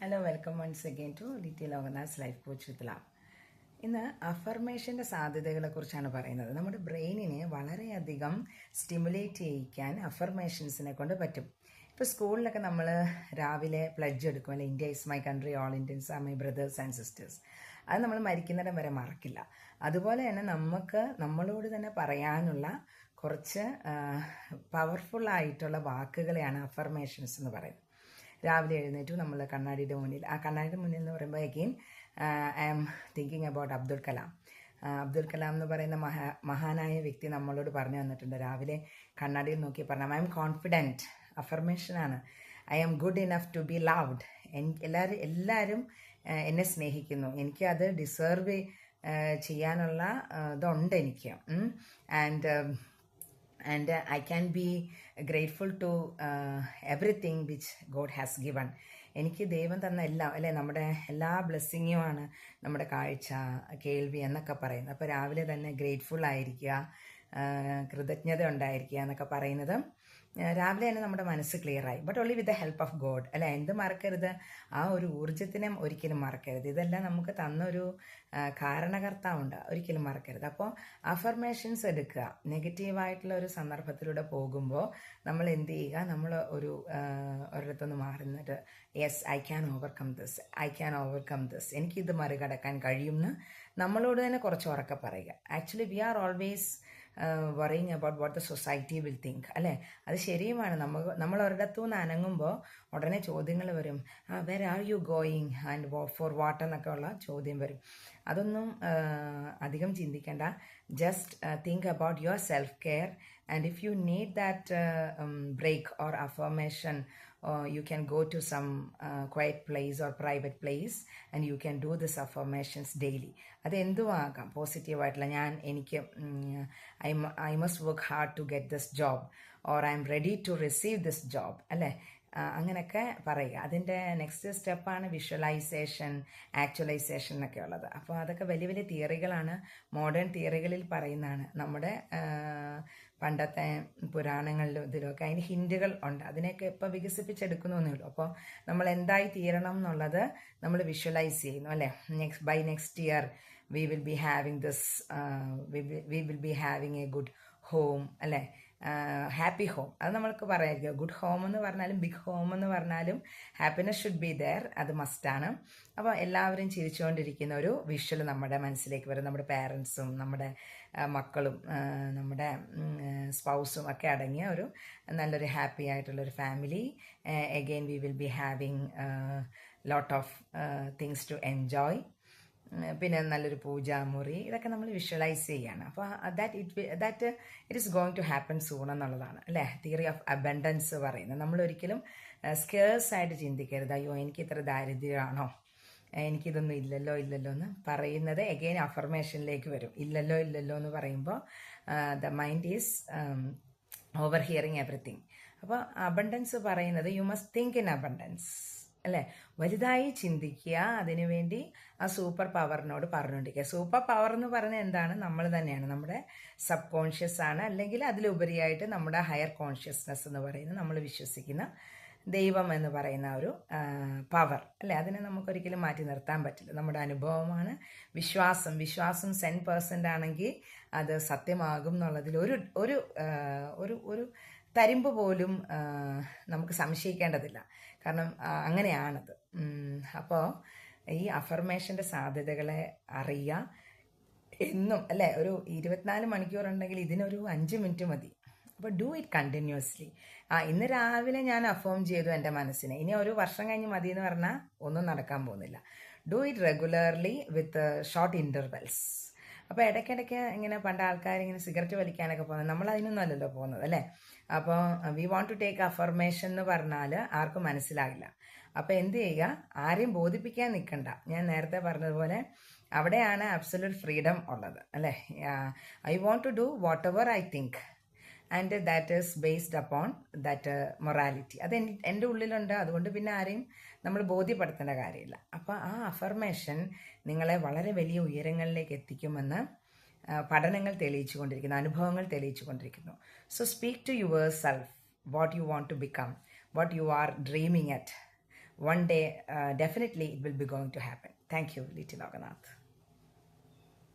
Hello welcome once again to Litty Lokanath's life coach with lab ഇന്ന് അഫർമേഷന്റെ സാധ്യതകളെ കുറിച്ചാണ് പറയുന്നത്. നമ്മുടെ ബ്രെയിനിനെ വളരെയധികം സ്റ്റിമുലേറ്റ് ചെയ്യിക്കാൻ അഫർമേഷൻസിനെ കൊണ്ട് പറ്റും. ഇപ്പോൾ സ്കൂളിലൊക്കെ നമ്മൾ രാവിലെ പ്ലഡ്ജ് എടുക്കും. അല്ലെ India is my country all Indians are my brothers and sisters അത് നമ്മൾ മരിക്കുന്നിടം വരെ മറക്കില്ല. അതുപോലെ തന്നെ നമുക്ക് നമ്മളോട് തന്നെ പറയാനുള്ള കുറച്ച് പവർഫുൾ ആയിട്ടുള്ള വാക്കുകളെയാണ് അഫർമേഷൻസ് എന്ന് പറയുന്നത്. രാവിലെ എഴുന്നേറ്റു നമ്മൾ കണ്ണാടിയുടെ മുന്നിൽ. ആ കണ്ണാടിയുടെ മുന്നിൽ എന്ന് പറയുമ്പോൾ again I am thinking about Abdul Kalam Abdul Kalam എന്ന് പറയുന്ന മഹാ മഹാനായ വ്യക്തി നമ്മളോട് പറഞ്ഞു തന്നിട്ടുണ്ട് രാവിലെ കണ്ണാടിയിൽ നോക്കി പറഞ്ഞു I'm confident അഫർമേഷനാണ് I am good enough to be loved എനിക്ക് എല്ലാവരും എല്ലാവരും എന്നെ സ്നേഹിക്കുന്നു. എനിക്ക് അത് ഡിസേർവ് ചെയ്യാനുള്ള ഇതുണ്ട് എനിക്ക്. And I can be grateful to uh, everything which God has given. എനിക്ക് ദൈവം തന്ന എല്ലാം അല്ലേ നമ്മുടെ എല്ലാ ബ്ലെസ്സിങ്ങുമാണ് നമ്മുടെ കാഴ്ച കേൾവി എന്നൊക്കെ പറയുന്നത് അപ്പോൾ രാവിലെ തന്നെ ഗ്രേറ്റ്ഫുൾ ആയിരിക്കുക കൃതജ്ഞത ഉണ്ടായിരിക്കുക എന്നൊക്കെ പറയുന്നത് രാവിലെ തന്നെ നമ്മുടെ മനസ്സ് ക്ലിയർ ആയി but only with the help of God അല്ല? എന്ത് മറക്കരുത്? ആ ഒരു ഊർജത്തിനെ ഒരിക്കലും മറക്കരുത്. ഇതെല്ലാം നമുക്ക് തന്നൊരു കാരണകർത്താവുണ്ട്. ഒരിക്കലും മറക്കരുത്. അപ്പോൾ അഫർമേഷൻസ് എടുക്കുക. നെഗറ്റീവായിട്ടുള്ള ഒരു സന്ദർഭത്തിലൂടെ പോകുമ്പോൾ നമ്മൾ എന്ത് ചെയ്യുക? നമ്മൾ ഒരു ഒരിടത്തുനിന്ന് മാറി yes I can overcome this I can overcome this എനിക്കിത് മറികടക്കാൻ കഴിയുമെന്ന് നമ്മളോട് തന്നെ കുറച്ച് ഉറക്കെ പറയുക. Actually we are always worrying about what the society will think അല്ലേ? അത് ശരിയുമാണ്. നമ്മൾ നമ്മൾ ഒരിടത്തു നിന്ന് അനങ്ങുമ്പോൾ ഉടനെ ചോദ്യങ്ങൾ വരും. ആ where are you going and for what എന്നൊക്കെ ഉള്ള ചോദ്യം വരും. അതൊന്നും അധികം ചിന്തിക്കേണ്ട. Just think about yourself care and if you need that break or affirmation uh, you can go to some uh, quiet place or private place and you can do this affirmations daily അത് എന്തും ആകാം പോസിറ്റീവായിട്ടുള്ള ഞാൻ എനിക്ക് I must work hard to get this job or I'm ready to receive this job അല്ലേ അങ്ങനെയൊക്കെ പറയുക. അതിന്റെ നെക്സ്റ്റ് സ്റ്റെപ്പാണ് വിഷ്വലൈസേഷൻ ആക്ച്വലൈസേഷൻ എന്നൊക്കെ ഉള്ളത്. അപ്പോൾ അതൊക്കെ വലിയ വലിയ തിയറികളാണ് മോഡേൺ തിയറികളിൽ പറയുന്നതാണ്. നമ്മുടെ പണ്ടത്തെ പുരാണങ്ങളിലും ഇതിലുമൊക്കെ അതിന് ഹിന്റുകൾ ഉണ്ട്. അതിനെയൊക്കെ ഇപ്പോൾ വികസിപ്പിച്ചെടുക്കുന്നേ ഉള്ളൂ. അപ്പോൾ നമ്മൾ എന്തായി തീരണം എന്നുള്ളത് നമ്മൾ വിഷ്വലൈസ് ചെയ്യുന്നു അല്ലേ? Next by next year we will be having this we will be having a good home അല്ലേ? ഹാപ്പി ഹോം അത് നമ്മൾക്ക് പറയായിരിക്കും ഗുഡ് ഹോം എന്ന് പറഞ്ഞാലും ബിഗ് ഹോം എന്ന് പറഞ്ഞാലും ഹാപ്പിനെസ് ഷുഡ് ബി ദെയർ അത് മസ്റ്റാണ് അപ്പോൾ എല്ലാവരും ചിരിച്ചുകൊണ്ടിരിക്കുന്ന ഒരു വിഷ്വൽ നമ്മുടെ മനസ്സിലേക്ക് വരും. നമ്മുടെ പാരൻസും നമ്മുടെ മക്കളും നമ്മുടെ സ്പൗസും ഒക്കെ അടങ്ങിയ ഒരു നല്ലൊരു ഹാപ്പി ആയിട്ടുള്ളൊരു family again we will be having lot of things to enjoy പിന്നെ നല്ലൊരു പൂജാമുറി. ഇതൊക്കെ നമ്മൾ വിഷ്വലൈസ് ചെയ്യാണ്. അപ്പോൾ that it that it is going to happen soon എന്നുള്ളതാണ് അല്ലേ? തിയറി ഓഫ് അബൻഡൻസ് പറയുന്നത്. നമ്മൾ ഒരിക്കലും സ്കേഴ്സ് ആയിട്ട് ചിന്തിക്കരുത്. അയ്യോ എനിക്ക് ഇത്ര ദാരിദ്ര്യമാണോ? എനിക്കിതൊന്നും ഇല്ലല്ലോ ഇല്ലല്ലോ എന്ന് പറയുന്നത് എഗെയിൻ അഫർമേഷനിലേക്ക് വരും. ഇല്ലല്ലോ ഇല്ലല്ലോ എന്ന് പറയുമ്പോൾ the mind is over hearing everything അപ്പോൾ അബണ്ടൻസ് പറയുന്നത് you must think in abundance അല്ലേ? വലുതായി ചിന്തിക്കുക. അതിനുവേണ്ടി ആ സൂപ്പർ പവറിനോട് പറഞ്ഞുകൊണ്ടിരിക്കുക. സൂപ്പർ പവർ എന്ന് പറയുന്നത് എന്താണ്? നമ്മൾ തന്നെയാണ്. നമ്മുടെ സബ് കോൺഷ്യസ് ആണ്. അല്ലെങ്കിൽ അതിലുപരിയായിട്ട് നമ്മുടെ ഹയർ കോൺഷ്യസ്നെസ് എന്ന് പറയുന്നത് നമ്മൾ വിശ്വസിക്കുന്ന ദൈവം എന്ന് പറയുന്ന ഒരു പവർ അല്ലേ? അതിനെ നമുക്കൊരിക്കലും മാറ്റി നിർത്താൻ പറ്റില്ല. നമ്മുടെ അനുഭവമാണ് വിശ്വാസം. വിശ്വാസം സെൻ പേഴ്സന്റ് ആണെങ്കിൽ അത് സത്യമാകും എന്നുള്ളതിൽ ഒരു ഒരു ഒരു തരിമ്പ് പോലും നമുക്ക് സംശയിക്കേണ്ടതില്ല. കാരണം അങ്ങനെയാണത്. അപ്പോൾ ഈ അഫർമേഷന്റെ സാധ്യതകളെ അറിയുക എന്നും അല്ലേ ഒരു ഇരുപത്തിനാല് മണിക്കൂർ ഉണ്ടെങ്കിൽ ഇതിനൊരു അഞ്ച് മിനിറ്റ് മതി. അപ്പോൾ ഡു ഇറ്റ് കണ്ടിന്യൂസ്ലി ആ ഇന്ന് രാവിലെ ഞാൻ അഫോം ചെയ്തു എന്റെ മനസ്സിന്. ഇനി ഒരു വർഷം കഴിഞ്ഞ് മതി എന്ന് പറഞ്ഞാൽ ഒന്നും നടക്കാൻ പോകുന്നില്ല. Do it regularly with short intervals അപ്പോൾ ഇടയ്ക്കിടയ്ക്ക് ഇങ്ങനെ പണ്ട് ആൾക്കാർ ഇങ്ങനെ സിഗരറ്റ് വലിക്കാനൊക്കെ പോകുന്നത് നമ്മൾ അതിനൊന്നും അല്ലല്ലോ പോകുന്നത് അല്ലേ? അപ്പോൾ we want to take affirmation എന്ന് പറഞ്ഞാൽ ആർക്കും മനസ്സിലാകില്ല. അപ്പോൾ എന്ത് ചെയ്യുക? ആരെയും ബോധിപ്പിക്കാൻ നിൽക്കണ്ട. ഞാൻ നേരത്തെ പറഞ്ഞതുപോലെ അവിടെയാണ് അബ്സല്യൂട്ട് ഫ്രീഡം ഉള്ളത് അല്ലേ? I want to do whatever I think and that is based upon that morality അത് എൻ- എന്റെ ഉള്ളിലുണ്ട്. അതുകൊണ്ട് പിന്നെ ആരെയും നമ്മൾ ബോധ്യപ്പെടുത്തേണ്ട കാര്യമില്ല. അപ്പോൾ ആ അഫർമേഷൻ നിങ്ങളെ വളരെ വലിയ ഉയരങ്ങളിലേക്ക് എത്തിക്കുമെന്ന് പഠനങ്ങൾ തെളിയിച്ചു കൊണ്ടിരിക്കുന്നു അനുഭവങ്ങൾ തെളിയിച്ചു കൊണ്ടിരിക്കുന്നു so speak to yourself what you want to become what you are dreaming at one day definitely it will be going to happen thank you Litty Lokanath